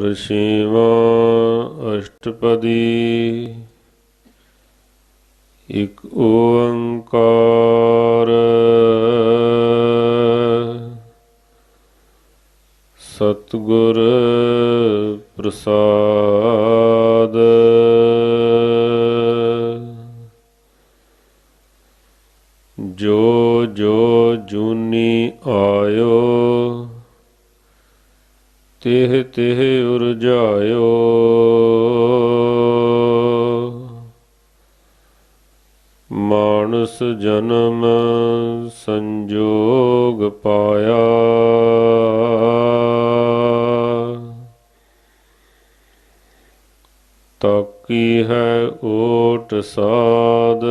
ਘਰ ਅਸ਼ਟਪਦੀ। ਇਕ ਓੰਕਾਰ ਸਤਿਗੁਰ ਪ੍ਰਸਾਦ। ਜੋ ਜੋ ਜੂਨੀ ਆਇਓ ਤਿਹ ਤਿਹ ਉਰਜਾਇਓ। ਮਾਨਸ ਜਨਮ ਸੰਜੋਗ ਪਾਇਆ। ਤਾਕੀ ਹੈ ਓਟ ਸਾਧ।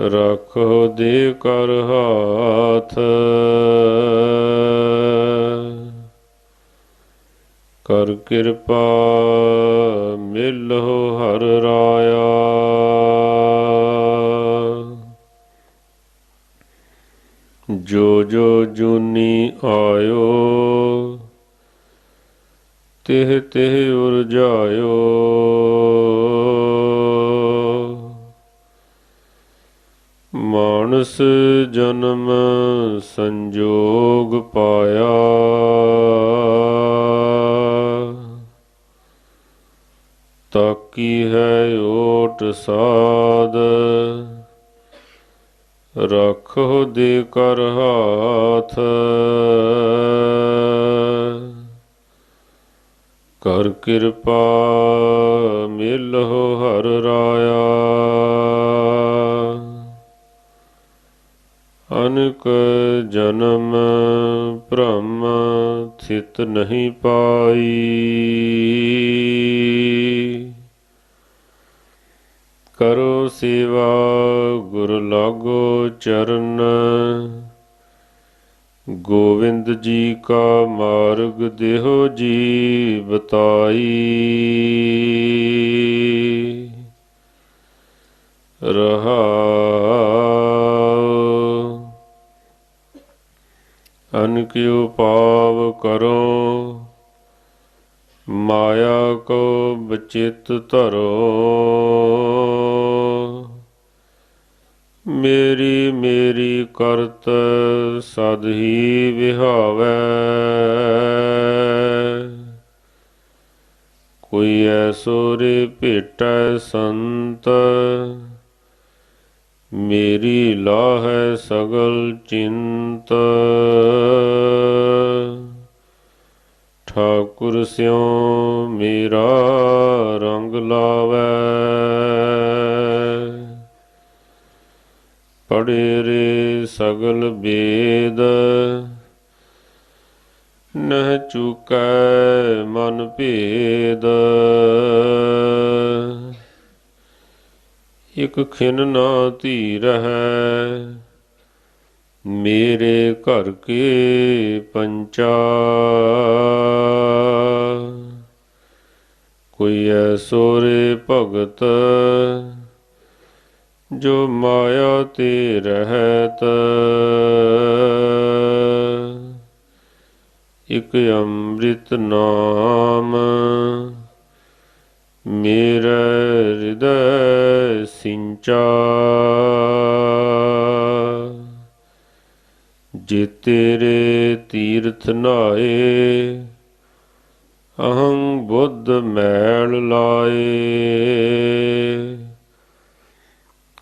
ਰੱਖੋ ਦੇ ਕਰ ਹਾਥ। ਕਰ ਕਿਰਪਾ ਮਿਲੋ ਹਰ ਰਾਇਆ। ਜੋ ਜੋ ਜੂਨੀ ਆਇਓ, ਤਿਹ ਤਿਹ ਉਰਜਾਇਓ ਮਾਨਸ ਜਨਮ ਸੰਜੋਗ ਪਾਇਆ। ਤਾਕੀ ਹੈ ਓਟ ਸਾਧ। ਰੱਖੋ ਦੇ ਕਰ ਹਾਥ। ਕਰ ਕਿਰਪਾ ਮਿਲੋ ਹਰ ਰਾਇਆ। ਅਨਕ ਜਨਮ ਭ੍ਰਮ ਥਿਤ ਨਹੀਂ ਪਾਈ। ਕਰੋ ਸੇਵਾ, ਗੁਰ ਲਾਗੋ ਚਰਨ। ਗੋਵਿੰਦ ਜੀ ਕਾ ਮਾਰਗ ਦੇਹੋ ਜੀ ਬਤਾਈ ਰਹਾ ਅਨਕਿਉ ਪਾਵ ਕਰੋ। ਮਾਇਆ ਕੋ ਬਚਿਤ ਧਰੋ। ਮੇਰੀ ਮੇਰੀ ਕਰਤ ਸਦ ਹੀ ਵਿਹਾਵੈ। ਕੋਈ ਐਸੋ ਰੇ ਭੇਟੈ ਸੰਤ, ਮੇਰੀ ਲਾਹੈ ਸਗਲ ਚਿੰਤ। ਠਾਕੁਰ ਸਿਉ ਮੇਰਾ ਰੰਗ ਲਾਵੈ। ਪੜੇ ਰੇ ਸਗਲ ਬੇਦ ਨਹ ਚੁਕੈ ਮਨ ਭੇਦ। ਇਕ ਖਿਨ ਨਾ ਧੀ ਰਹੈ ਮੇਰੇ ਘਰ ਕੇ ਪੰਚਾ। ਕੋਈ ਐਸੋ ਰੇ ਭਗਤ ਜੋ ਮਾਇਆ ਤੇ ਰਹਿਤ। ਇਕ ਅੰਮ੍ਰਿਤ ਨਾਮ ਮੇਰਾ ਹਿਰਦੈ ਸਿੰਚਾ। ਜੇ ਤੇਰੇ ਤੀਰਥ ਨਾਏ ਅਹੰ ਬੁੱਧ ਮੈਲ ਲਾਏ।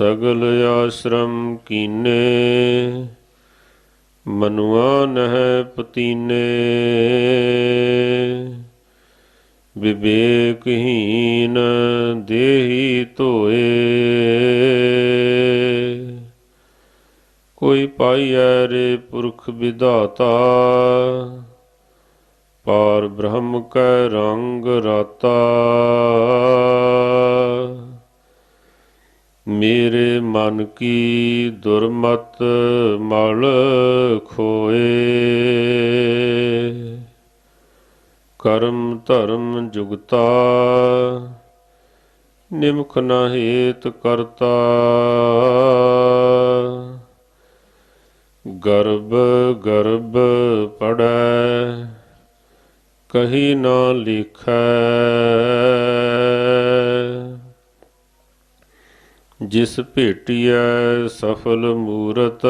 ਸਗਲ ਆਸ਼ਰਮ ਕੀਨੇ, ਮਨੁਆ ਨਹਿ ਪਤੀਨੇ। ਵਿਵੇਕਹੀਨ ਦੇਹੀ ਧੋਏ। ਕੋਈ ਪਾਈਐ ਰੇ ਪੁਰਖ ਵਿਧਾਤਾ, ਪਾਰ ਬ੍ਰਹਮ ਕੈ ਰੰਗ ਰਾਤਾ। ਮੇਰੇ ਮਨ ਕੀ ਦੁਰਮਤ ਮਲ ਖੋਏ। ਕਰਮ ਧਰਮ ਜੁਗਤਾ, ਨਿਮਖ ਨਾ ਹੇਤ ਕਰਤਾ। ਗਰਬ ਗਰਬ ਪੜੈ, ਕਹੀ ਨਾ ਲਿਖੈ। ਜਿਸ ਭੇਟੀਐ ਸਫਲ ਮੂਰਤ,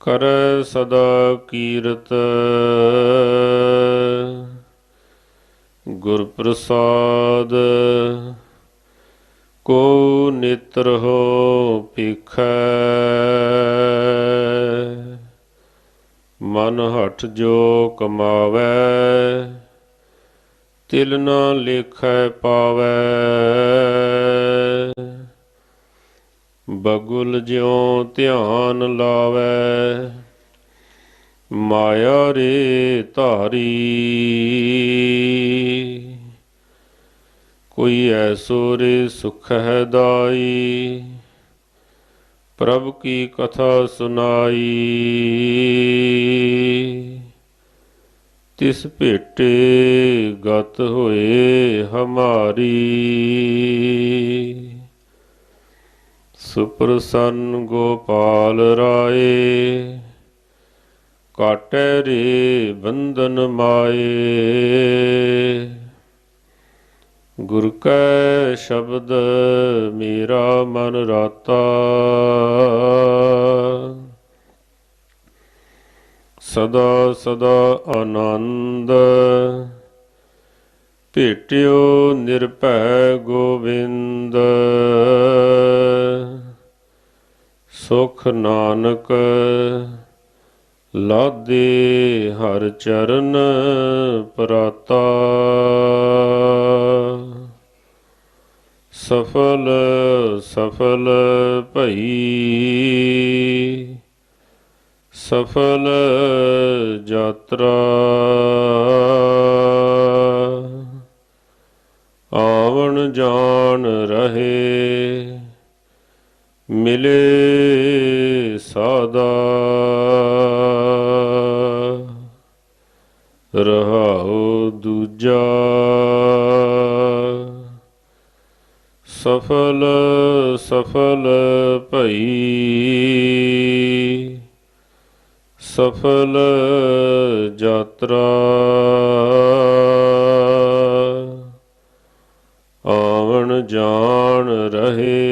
ਕਰੈ ਸਦਾ ਕੀਰਤ। ਗੁਰ ਪ੍ਰਸਾਦ ਕੋ ਨੇਤਰ ਹੋ ਭਿਖੈ, ਮਨ ਹਠ ਜੋ ਕਮਾਵੈ, ਤਿਲ ਨਾ ਲੇਖੈ ਪਾਵੈ। ਬਗੁਲ ਜਿਉ ਧਿਆਨ ਲਾਵੈ, ਮਾਇਆ ਰੇ ਧਾਰੀ। ਕੋਈ ਐਸੋ ਰੇ ਸੁਖ ਹੈ ਦਾਈ, ਪ੍ਰਭ ਕੀ ਕਥਾ ਸੁਨਾਈ। ਤਿਸ ਭੇਟੇ ਗਤ ਹੋਏ ਹਮਾਰੀ। ਸੁਪਰਸੰਨ ਗੋਪਾਲ ਰਾਏ, ਕਾਟੈ ਰੇ ਬੰਧਨ ਮਾਏ। ਗੁਰ ਕੈ ਸ਼ਬਦ ਮੇਰਾ ਮਨ ਰਾਤਾ। ਸਦਾ ਸਦਾ ਆਨੰਦ। ਭੇਟਿਓ ਨਿਰਭੈ ਗੋਬਿੰਦ ਸੁਖ ਨਾਨਕ ਲਾਦੇ ਹਰ ਚਰਨ ਪ੍ਰਾਤਾ। ਸਫਲ ਸਫਲ ਭਈ ਸਫਲ ਯਾਤਰਾ। ਆਵਣ ਜਾਣ ਰਹੇ ਮਿਲੇ ਸਾਦਾ। ਰਹਾਉ ਦੂਜਾ। ਸਫਲ ਸਫਲ ਭਈ। ਸਫਲ ਯਾਤਰਾ। ਆਵਣ ਜਾਣ ਰਹੇ।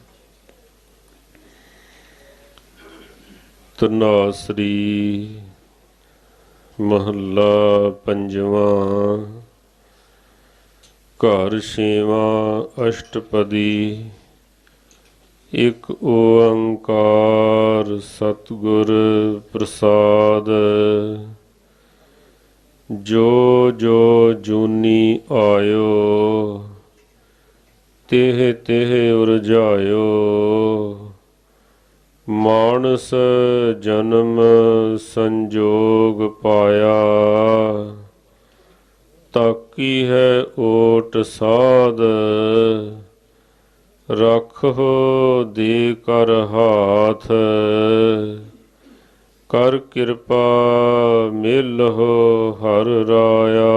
ਤਨਾਸਰੀ ਮਹੱਲਾ ਪੰਜਵਾਂ ਘਰ ਛੇਵਾਂ ਅਸ਼ਟਪਦੀ ਇਕ ਓੰਕਾਰ ਸਤਿਗੁਰ ਪ੍ਰਸਾਦ ਜੋ ਜੋ ਜੂਨੀ ਆਇਓ ਤਿਹ ਤਿਹ ਉਰਜਾਇਓ ਮਾਨਸ ਜਨਮ ਸੰਜੋਗ ਪਾਇਆ, ਤਾਕੀ ਹੈ ਓਟ ਸਾਧ ਰਖੋ ਦੇ ਕਰ ਹਾਥ, ਕਰ ਕਿਰਪਾ ਮਿਲਹੁ ਹਰ ਰਾਇਆ।